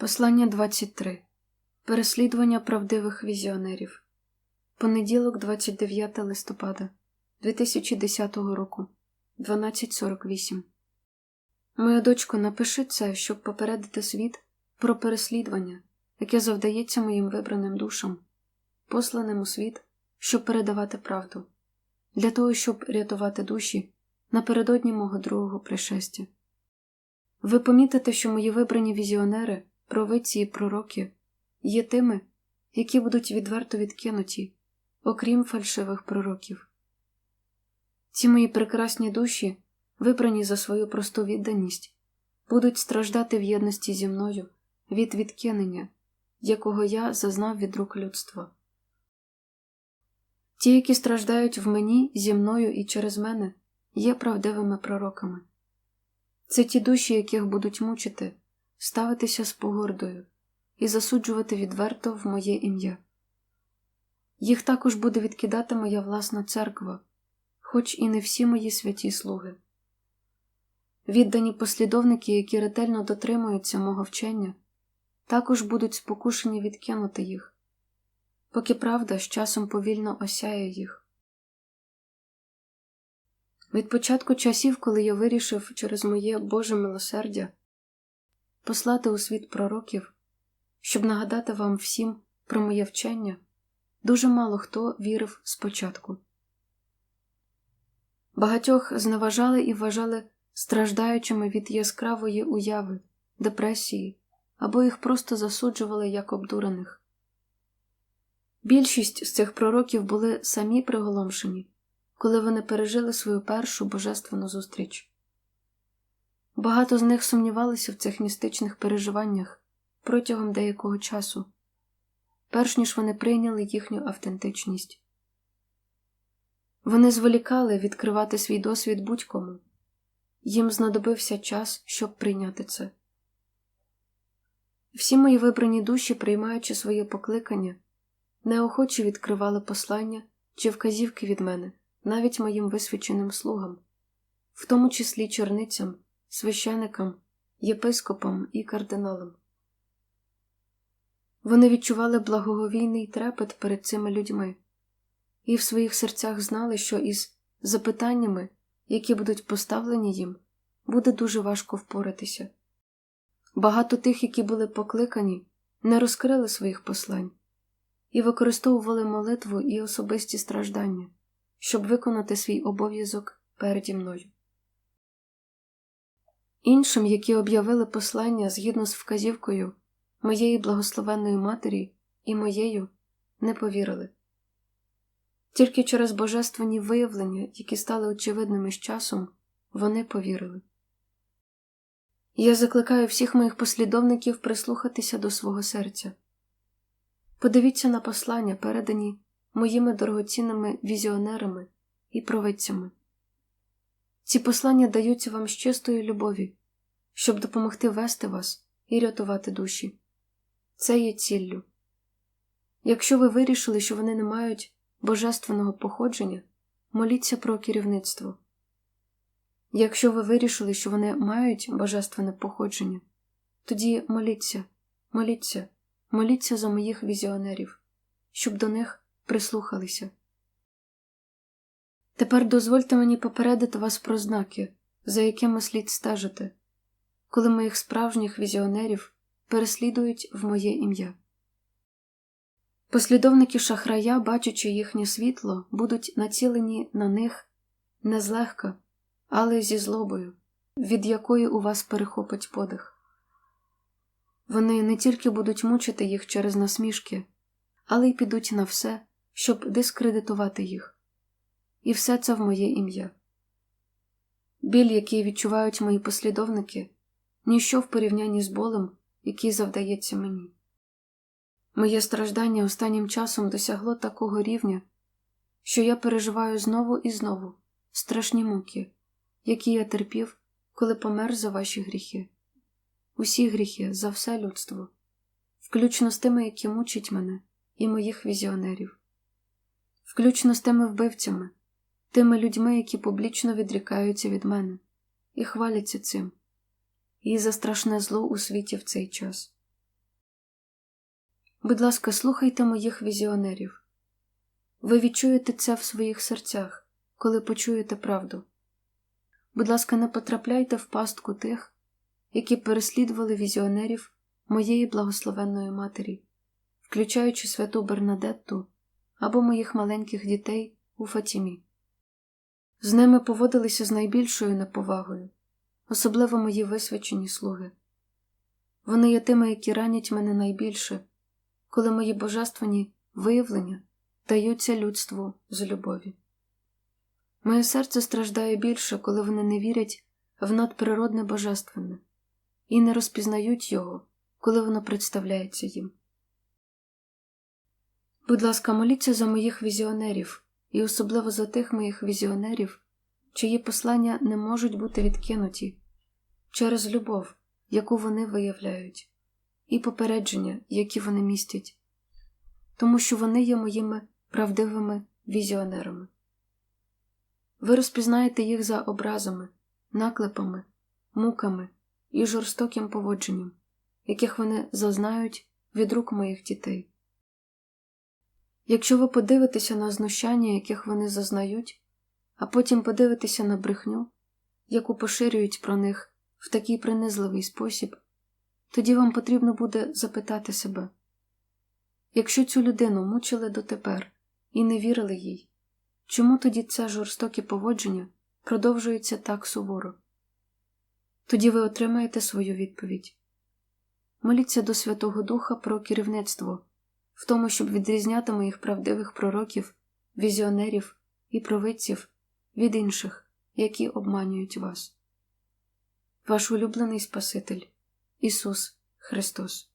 Послання 23. Переслідування правдивих візіонерів. Понеділок, 29 листопада 2010 року. 12.48. Моя дочко, напиши це, щоб попередити світ про переслідування, яке завдається моїм вибраним душам, посланим у світ, щоб передавати правду, для того, щоб рятувати душі напередодні мого другого пришестя. Ви помітите, що мої вибрані візіонери, провидці і пророки є тими, які будуть відверто відкинуті, окрім фальшивих пророків. Ці мої прекрасні душі, вибрані за свою просту відданість, будуть страждати в єдності зі мною від відкинення, якого я зазнав від рук людства. Ті, які страждають в мені, зі мною і через мене, є правдивими пророками. Це ті душі, яких будуть мучити, ставитися з погордою і засуджувати відверто в моє ім'я. Їх також буде відкидати моя власна церква, хоч і не всі мої святі слуги. Віддані послідовники, які ретельно дотримуються мого вчення, також будуть спокушені відкинути їх, поки правда з часом повільно осяє їх. Від початку часів, коли я вирішив через моє Боже милосердя послати у світ пророків, щоб нагадати вам всім про моє вчення, дуже мало хто вірив спочатку. Багатьох зневажали і вважали страждаючими від яскравої уяви, депресії або їх просто засуджували як обдурених. Більшість з цих пророків були самі приголомшені коли вони пережили свою першу божественну зустріч. Багато з них сумнівалися в цих містичних переживаннях протягом деякого часу, перш ніж вони прийняли їхню автентичність. Вони зволікали відкривати свій досвід будь-кому, їм знадобився час, щоб прийняти це. Всі мої вибрані душі, приймаючи своє покликання, неохоче відкривали послання чи вказівки від мене навіть моїм висвяченим слугам, в тому числі черницям, священикам, єпископам і кардиналам. Вони відчували благоговійний трепет перед цими людьми і в своїх серцях знали, що із запитаннями, які будуть поставлені їм, буде дуже важко впоратися. Багато тих, які були покликані, не розкрили своїх послань і використовували молитву і особисті страждання щоб виконати свій обов'язок переді мною. Іншим, які об'явили послання згідно з вказівкою моєї благословенної матері і моєю, не повірили. Тільки через божественні виявлення, які стали очевидними з часом, вони повірили. Я закликаю всіх моїх послідовників прислухатися до свого серця. Подивіться на послання, передані моїми дорогоцінними візіонерами і провидцями. Ці послання даються вам з чистої любові, щоб допомогти вести вас і рятувати душі. Це є ціллю. Якщо ви вирішили, що вони не мають божественного походження, моліться про керівництво. Якщо ви вирішили, що вони мають божественне походження, тоді моліться, моліться, моліться за моїх візіонерів, щоб до них прислухалися. Тепер дозвольте мені попередити вас про знаки, за якими слід стежити, коли моїх справжніх візіонерів переслідують в моє ім'я. Послідовники шахрая, бачачи їхнє світло, будуть націлені на них не злегка, але зі злобою, від якої у вас перехопить подих. Вони не тільки будуть мучити їх через насмішки, але й підуть на все, щоб дискредитувати їх. І все це в моє ім'я. Біль, який відчувають мої послідовники, ніщо в порівнянні з болем, який завдається мені. Моє страждання останнім часом досягло такого рівня, що я переживаю знову і знову страшні муки, які я терпів, коли помер за ваші гріхи, усі гріхи за все людство, включно з тими, які мучать мене і моїх візіонерів включно з тими вбивцями, тими людьми, які публічно відрікаються від мене, і хваляться цим, і за страшне зло у світі в цей час. Будь ласка, слухайте моїх візіонерів. Ви відчуєте це в своїх серцях, коли почуєте правду. Будь ласка, не потрапляйте в пастку тих, які переслідували візіонерів моєї благословенної матері, включаючи святу Бернадетту або моїх маленьких дітей у Фатімі. З ними поводилися з найбільшою неповагою, особливо мої висвячені слуги. Вони є тими, які ранять мене найбільше, коли мої божественні виявлення даються людству з любові. Моє серце страждає більше, коли вони не вірять в надприродне божественне і не розпізнають його, коли воно представляється їм. Будь ласка, моліться за моїх візіонерів і особливо за тих моїх візіонерів, чиї послання не можуть бути відкинуті через любов, яку вони виявляють, і попередження, які вони містять, тому що вони є моїми правдивими візіонерами. Ви розпізнаєте їх за образами, наклепами, муками і жорстоким поводженням, яких вони зазнають від рук моїх дітей. Якщо ви подивитеся на знущання, яких вони зазнають, а потім подивитеся на брехню, яку поширюють про них в такий принизливий спосіб, тоді вам потрібно буде запитати себе якщо цю людину мучили дотепер і не вірили їй, чому тоді це жорстоке поводження продовжується так суворо? Тоді ви отримаєте свою відповідь. Моліться до Святого Духа про керівництво в тому, щоб відрізняти моїх правдивих пророків, візіонерів і провидців від інших, які обманюють вас. Ваш улюблений Спаситель Ісус Христос.